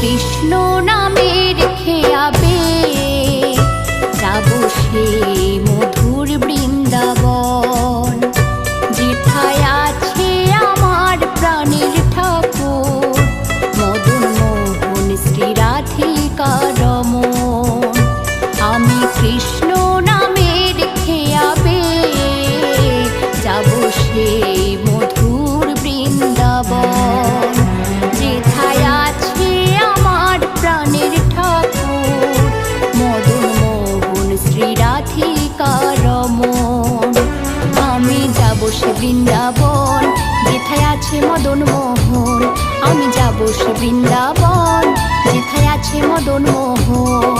কৃষ্ণ নামের খেয়াবে যাব সে মধুর বৃন্দাবন, যেথায় আছে আমার প্রাণের ঠাকুর। মদন মোহন শ্রী রমন, আমি কৃষ্ণ নামের খেয়াবে যাব সে শ্রী রাধিকা রমন। আমি যাব সে বৃন্দাবন, যেথায় আছে মদন মোহন। আমি যাব সে বৃন্দাবন, যেথায় আছে মদন মোহন।